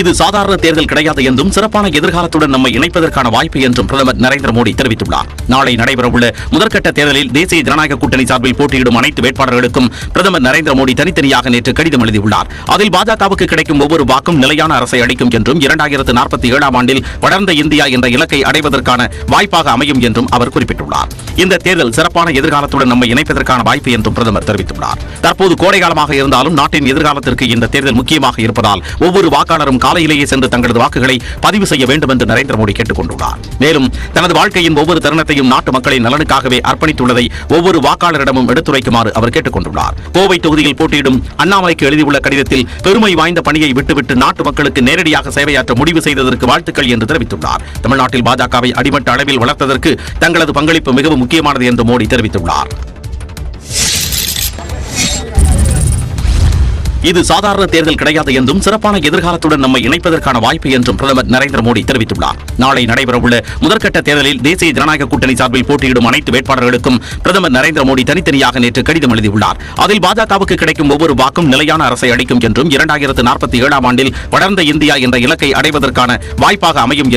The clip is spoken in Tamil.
இது சாதாரண தேர்தல் கிடையாது என்றும் சிறப்பான எதிர்காலத்துடன் நம்மை இணைப்பதற்கான வாய்ப்பு என்றும் பிரதமர் நரேந்திர மோடி தெரிவித்துள்ளார். நாளை நடைபெறவுள்ள முதற்கட்ட தேர்தலில் தேசிய ஜனநாயக கூட்டணி சார்பில் போட்டியிடும் அனைத்து வேட்பாளர்களுக்கும் பிரதமர் நரேந்திர மோடி தனித்தனியாக நேற்று கடிதம் எழுதியுள்ளார். அதில் பாஜகவுக்கு கிடைக்கும் ஒவ்வொரு வாக்கும் நிலையான அரசை அளிக்கும் என்றும் இரண்டாயிரத்து நாற்பத்தி ஏழாம் ஆண்டில் வளர்ந்த இந்தியா என்ற இலக்கை அடைவதற்கான வாய்ப்பாக அமையும் என்றும் அவர் குறிப்பிட்டுள்ளார். இந்த தேர்தல் சிறப்பான எதிர்காலத்துடன் நம்மை இணைப்பதற்கான வாய்ப்பு என்றும் பிரதமர் தெரிவித்துள்ளார். தற்போது கோடை காலமாக இருந்தாலும் நாட்டின் எதிர்காலத்திற்கு இந்த தேர்தல் முக்கியமாக இருப்பதால் ஒவ்வொரு வாக்காளரும் காலையிலேயே சென்று தங்களது வாக்குகளை பதிவு செய்ய வேண்டும் என்று நரேந்திர மோடி கேட்டுக் கொண்டுள்ளார் மேலும் தனது வாழ்க்கையின் ஒவ்வொரு தருணத்தையும் நாட்டு மக்களின் நலனுக்காகவே அர்ப்பணித்துள்ளதை ஒவ்வொரு வாக்காளரிடமும் எடுத்துரைக்குமாறு அவர் கேட்டுக் கொண்டுள்ளார் கோவை தொகுதியில் போட்டியிடும் அண்ணாமலைக்கு எழுதியுள்ள கடிதத்தில் பெருமை வாய்ந்த பணியை விட்டுவிட்டு நாட்டு மக்களுக்கு நேரடியாக சேவையாற்ற முடிவு செய்ததற்கு வாழ்த்துக்கள் என்று தெரிவித்துள்ளார். தமிழ்நாட்டில் பாஜகவை அடிமட்ட அளவில் வளர்த்ததற்கு தங்களது பங்களிப்பு மிகவும் முக்கியமானது என்று மோடி தெரிவித்துள்ளார். இது சாதாரண தேர்தல் கிடையாது என்றும் சிறப்பான எதிர்காலத்துடன் நம்மை இணைப்பதற்கான வாய்ப்பு என்றும் பிரதமர் நரேந்திர மோடி தெரிவித்துள்ளார். நாளை நடைபெறவுள்ள முதற்கட்ட தேர்தலில் தேசிய ஜனநாயக கூட்டணி சார்பில் போட்டியிடும் அனைத்து வேட்பாளர்களுக்கும் பிரதமர் நரேந்திர மோடி தனித்தனியாக நேற்று கடிதம் எழுதியுள்ளார். அதில் பாஜகவுக்கு கிடைக்கும் ஒவ்வொரு வாக்கும் நிலையான அரசை அளிக்கும் என்றும் இரண்டாயிரத்து நாற்பத்தி ஏழாம் ஆண்டில் வளர்ந்த இந்தியா என்ற இலக்கை அடைவதற்கான வாய்ப்பாக அமையும் என்றும்